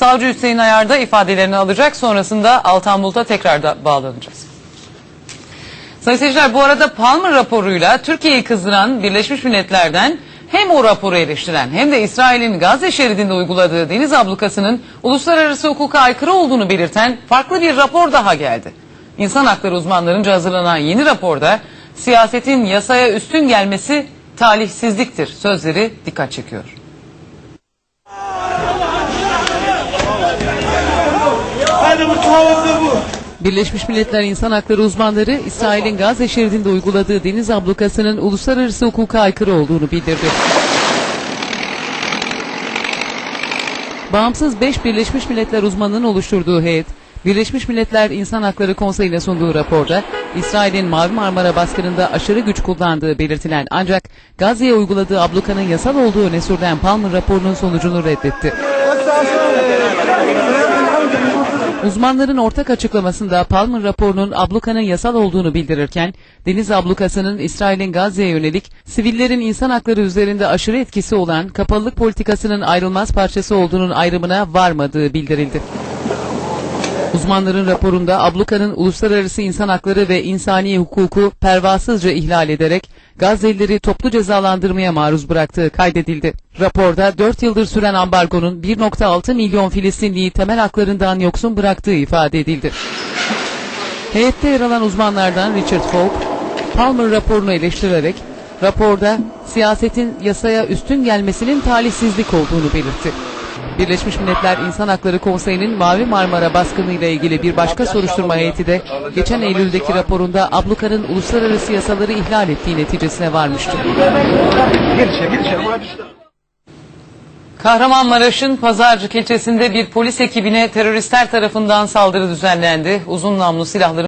Savcı Hüseyin Ayar da ifadelerini alacak. Sonrasında Altan Bulut'a tekrar da bağlanacağız. Sayın seyirciler bu arada Palmer raporuyla Türkiye'yi kızdıran Birleşmiş Milletler'den hem o raporu eleştiren hem de İsrail'in Gazze şeridinde uyguladığı deniz ablukasının uluslararası hukuka aykırı olduğunu belirten farklı bir rapor daha geldi. İnsan hakları uzmanlarınca hazırlanan yeni raporda siyasetin yasaya üstün gelmesi talihsizliktir sözleri dikkat çekiyor. Bu bu. Birleşmiş Milletler İnsan Hakları uzmanları İsrail'in Gazze şeridinde uyguladığı deniz ablukasının uluslararası hukuka aykırı olduğunu bildirdi. Bağımsız 5 Birleşmiş Milletler uzmanının oluşturduğu heyet, Birleşmiş Milletler İnsan Hakları Konseyi'ne sunduğu raporda İsrail'in Mavi Marmara baskınında aşırı güç kullandığı belirtilen ancak Gazze'ye uyguladığı ablukanın yasal olduğu öne sürülen Palmer raporunun sonucunu reddetti. Uzmanların ortak açıklamasında Palmer raporunun ablukanın yasal olduğunu bildirirken, deniz ablukasının İsrail'in Gazze'ye yönelik sivillerin insan hakları üzerinde aşırı etkisi olan kapalılık politikasının ayrılmaz parçası olduğunun ayrımına varmadığı bildirildi. Uzmanların raporunda ablukanın uluslararası insan hakları ve insani hukuku pervasızca ihlal ederek Gazze'lileri toplu cezalandırmaya maruz bıraktığı kaydedildi. Raporda 4 yıldır süren ambargonun 1.6 milyon Filistinliyi temel haklarından yoksun bıraktığı ifade edildi. Heyette yer alan uzmanlardan Richard Falk, Palmer raporunu eleştirerek raporda siyasetin yasaya üstün gelmesinin talihsizlik olduğunu belirtti. Birleşmiş Milletler İnsan Hakları Konseyi'nin Mavi Marmara baskınıyla ilgili bir başka soruşturma heyeti de geçen Eylül'deki raporunda ablukanın uluslararası yasaları ihlal ettiği neticesine varmıştı. Kahramanmaraş'ın Pazarcık ilçesinde bir polis ekibine teröristler tarafından saldırı düzenlendi. Uzun namlu silahların